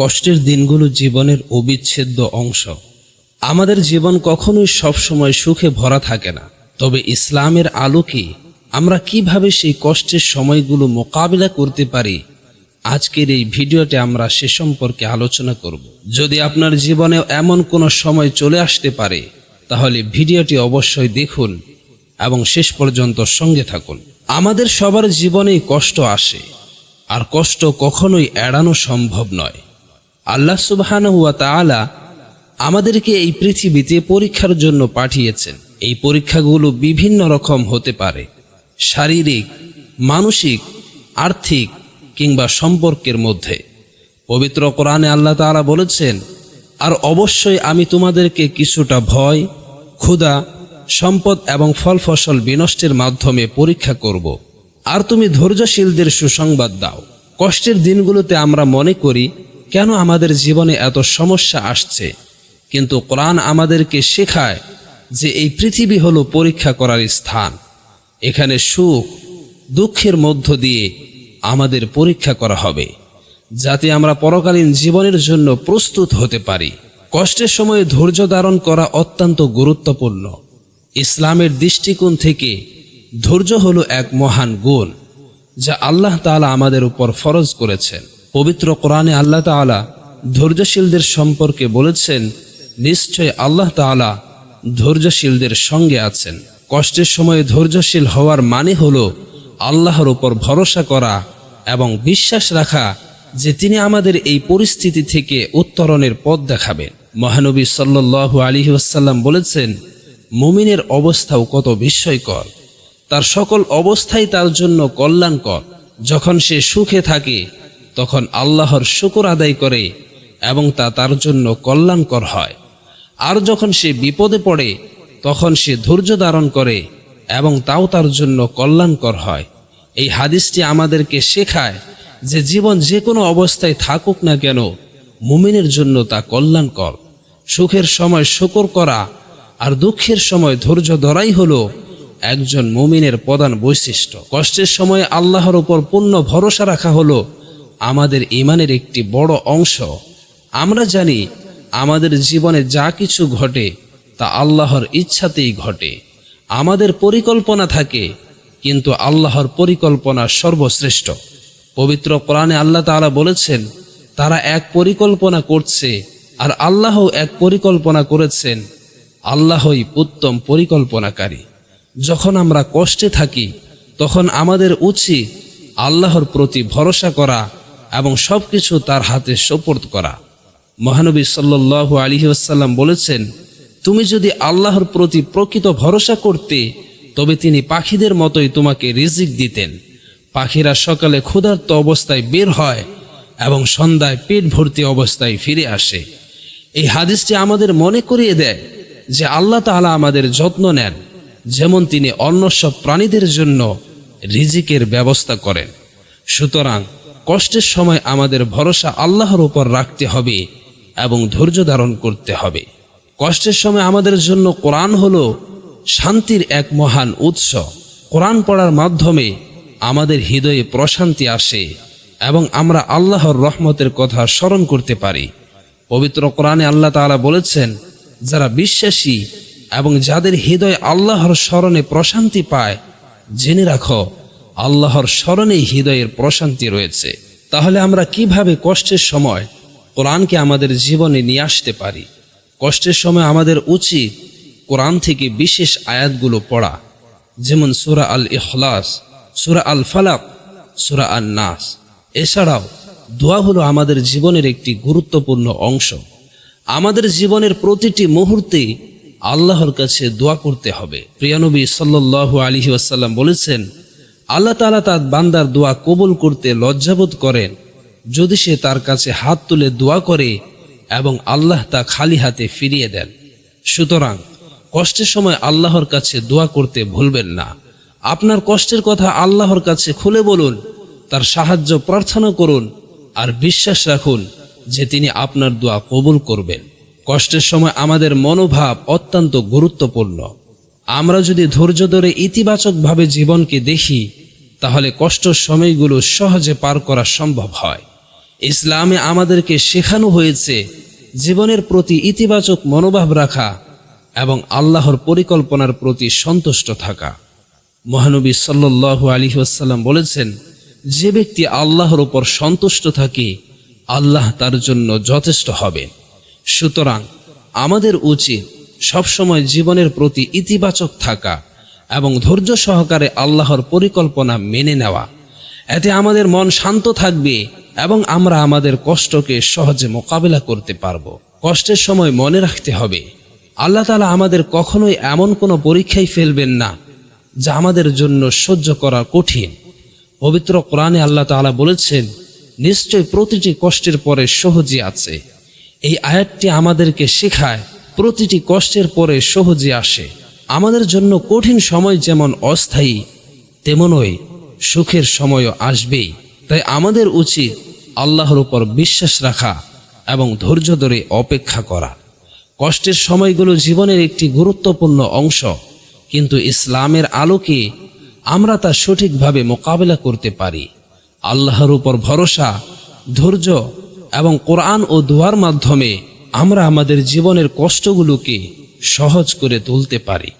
কষ্টের দিনগুলো জীবনের অবিচ্ছেদ্য অংশ। আমাদের জীবন কখনোই সবসময় সুখে ভরা থাকে না। তবে ইসলামের আলোকে আমরা কীভাবে সেই কষ্টের সময়গুলো মোকাবিলা করতে পারি, আজকের এই ভিডিওতে আমরা সে সম্পর্কে আলোচনা করব। যদি আপনার জীবনে এমন কোনো সময় চলে আসতে পারে, তাহলে ভিডিওটি অবশ্যই দেখুন এবং শেষ পর্যন্ত সঙ্গে থাকুন। আমাদের সবার জীবনেই কষ্ট আসে, আর কষ্ট কখনোই এড়ানো সম্ভব নয়। আল্লাহ সুবহানাহু ওয়া তাআলা আমাদেরকে এই পৃথিবীতে পরীক্ষার জন্য পাঠিয়েছেন। এই পরীক্ষাগুলো বিভিন্ন রকম হতে পারে। শারীরিক, মানসিক, আর্থিক কিংবা সম্পর্কের মধ্যে। পবিত্র কোরআনে আল্লাহ তাআলা বলেছেন, আর অবশ্যই আমি তোমাদেরকে কিছুটা ভয়, ক্ষুধা, সম্পদ এবং ফল ফসল বিনষ্টের মাধ্যমে পরীক্ষা করব। আর তুমি ধৈর্যশীলদের সুসংবাদ দাও। কষ্টের দিনগুলোতে আমরা মনে করি কেন আমাদের জীবনে এত সমস্যা আসছে? কিন্তু কোরআন আমাদেরকে শেখায় যে এই পৃথিবী হলো পরীক্ষা করার স্থান। এখানে সুখ, দুঃখের মধ্য দিয়ে আমাদের পরীক্ষা করা হবে, যাতে আমরা পরকালীন জীবনের জন্য প্রস্তুত হতে পারি। কষ্টের সময়ে ধৈর্য ধারণ করা অত্যন্ত গুরুত্বপূর্ণ। ইসলামের দৃষ্টিকোণ থেকে ধৈর্য হলো এক মহান গুণ, যা আল্লাহ তাআলা আমাদের উপর ফরজ করেছেন। পবিত্র কোরআনে আল্লাহ তাআলা ধৈর্যশীলদের সম্পর্কে বলেছেন, নিশ্চয় আল্লাহ তাআলা ধৈর্যশীলদের সঙ্গে আছেন। কষ্টের সময়ে ধৈর্যশীল হওয়ার মানে হল আল্লাহর উপর ভরসা করা এবং বিশ্বাস রাখা যে তিনি আমাদের এই পরিস্থিতি থেকে উত্তরণের পথ দেখাবেন। মহানবী সাল্লাল্লাহু আলাইহি ওয়াসাল্লাম বলেছেন, মুমিনের অবস্থাও কত বিস্ময়কর। তার সকল অবস্থাই তার জন্য কল্যাণকর। যখন সে সুখে থাকে তখন আল্লাহর শুকর আদায় করে এবং তা তার জন্য কল্যাণকর হয়। আর যখন সে বিপদে পড়ে, তখন সে ধৈর্য ধারণ করে এবং তাও তার জন্য কল্যাণকর হয়। এই হাদিসটি আমাদেরকে শেখায় যে জীবন যে কোনো অবস্থায় থাকুক না কেন, মুমিনের জন্য তা কল্যাণকর। সুখের সময় শুকর করা আর দুঃখের সময় ধৈর্য ধরাই হলো একজন মুমিনের প্রধান বৈশিষ্ট্য। কষ্টের সময় আল্লাহর উপর পূর্ণ ভরসা রাখা হলো আমাদের ইমানের একটি বড় অংশ। আমরা জানি আমাদের জীবনে যা কিছু ঘটে তা আল্লাহর ইচ্ছাতেই ঘটে। আমাদের পরিকল্পনা থাকে, কিন্তু আল্লাহর পরিকল্পনা সর্বশ্রেষ্ঠ। পবিত্র কোরআনে আল্লাহ তাআলা বলেছেন, তারা এক পরিকল্পনা করছে আর আল্লাহ এক পরিকল্পনা করেছেন। আল্লাহই উত্তম পরিকল্পনাকারী। যখন আমরা কষ্টে থাকি, তখন আমাদের উচিত আল্লাহর প্রতি ভরসা করা এবং সবকিছু তার হাতে সোপর্দ করা। মহানবী সাল্লাল্লাহু আলাইহি ওয়াসাল্লাম বলেছেন, তুমি যদি আল্লাহর প্রতি প্রকৃত ভরসা করতে, তবে তিনি পাখিদের মতোই তোমাকে রিজিক দিতেন। পাখিরা সকালে ক্ষুধার্ত অবস্থায় বের হয় এবং সন্ধ্যায় পেট ভর্তি অবস্থায় ফিরে আসে। এই হাদিসটি আমাদের মনে করিয়ে দেয় যে আল্লাহ তাআলা আমাদের যত্ন নেন, যেমন তিনি অন্য সব প্রাণীদের জন্য রিজিকের ব্যবস্থা করেন। সুতরাং কষ্টের সময় আমাদের ভরসা আল্লাহর উপর রাখতে হবে এবং ধৈর্য ধারণ করতে হবে। কষ্টের সময় আমাদের জন্য কোরআন হল শান্তির এক মহান উৎস। কোরআন পড়ার মাধ্যমে আমাদের হৃদয়ে প্রশান্তি আসে এবং আমরা আল্লাহর রহমতের কথা স্মরণ করতে পারি। পবিত্র কোরআনে আল্লাহ তালা বলেছেন, যারা বিশ্বাসী এবং যাদের হৃদয় আল্লাহর স্মরণে প্রশান্তি পায়, জেনে রাখো আল্লাহর স্মরণেই হৃদয়ের প্রশান্তি রয়েছে। তাহলে আমরা কীভাবে কষ্টের সময় কোরআনকে আমাদের জীবনে নিয়ে আসতে পারি? কষ্টের সময় আমাদের উচিত কোরআন থেকে বিশেষ আয়াতগুলো পড়া, যেমন সুরা আল ইখলাস সুরা আল ফালাক সুরা আল নাস এছাড়াও দোয়া হলো আমাদের জীবনের একটি গুরুত্বপূর্ণ অংশ। আমাদের জীবনের প্রতিটি মুহূর্তে আল্লাহর কাছে দোয়া করতে হবে। প্রিয়ানবী সাল্লাল্লাহু আলাইহি ওয়াসাল্লাম বলেছেন আল্লাহ তাআলা তার বান্দার দোয়া কবুল করতে লজ্জাবোধ করেন। যদি সে তার কাছে হাত তুলে দোয়া করে এবং আল্লাহ তা খালি হাতে ফিরিয়ে দেন। সুতরাং কষ্টের সময় আল্লাহর কাছে দোয়া করতে ভুলবেন না। আপনার কষ্টের কথা আল্লাহর কাছে খুলে বলুন, তার সাহায্য প্রার্থনা করুন আর বিশ্বাস রাখুন যে তিনি আপনার দোয়া কবুল করবেন। কষ্টের সময় আমাদের মনোভাব অত্যন্ত গুরুত্বপূর্ণ। আমরা যদি ধৈর্য ধরে ইতিবাচকভাবে জীবনকে দেখি, তাহলে কষ্ট সময়গুলো সহজে পার করা সম্ভব হয়। ইসলামে আমাদেরকে শেখানো হয়েছে জীবনের প্রতি ইতিবাচক মনোভাব রাখা এবং আল্লাহর পরিকল্পনার প্রতি সন্তুষ্ট থাকা। মহানবী সাল্লাল্লাহু আলী ওয়াসাল্লাম বলেছেন, যে ব্যক্তি আল্লাহর উপর সন্তুষ্ট থাকে, আল্লাহ তার জন্য যথেষ্ট হবে। সুতরাং আমাদের উচিত সবসময় জীবনের প্রতি ইতিবাচক থাকা এবং ধৈর্য সহকারে আল্লাহর পরিকল্পনা মেনে নেওয়া। এতে আমাদের মন শান্ত থাকবে এবং আমরা আমাদের কষ্টকে সহজে মোকাবেলা করতে পারব। কষ্টের সময় মনে রাখতে হবে, আল্লাহ তালা আমাদের কখনোই এমন কোনো পরীক্ষায় ফেলবেন না যা আমাদের জন্য সহ্য করা কঠিন। পবিত্র কোরআনে আল্লাহ তাআলা বলেছেন নিশ্চয় প্রতিটি কষ্টের পরে সহজই আছে। এই আয়াতটি আমাদেরকে শেখায় প্রতিটি কষ্টের পরে সহজে আসে। আমাদের জন্য কঠিন সময় যেমন অস্থায়ী, তেমনই সুখের সময়ও আসবেই। তাই আমাদের উচিত আল্লাহর উপর বিশ্বাস রাখা এবং ধৈর্য ধরে অপেক্ষা করা। কষ্টের সময়গুলো জীবনের একটি গুরুত্বপূর্ণ অংশ, কিন্তু ইসলামের আলোকে আমরা তা সঠিকভাবে মোকাবেলা করতে পারি। আল্লাহর উপর ভরসা, ধৈর্য এবং কোরআন ও দোয়ার মাধ্যমে আমরা আমাদের জীবনের কষ্টগুলোকে সহজ করে তুলতে পারি।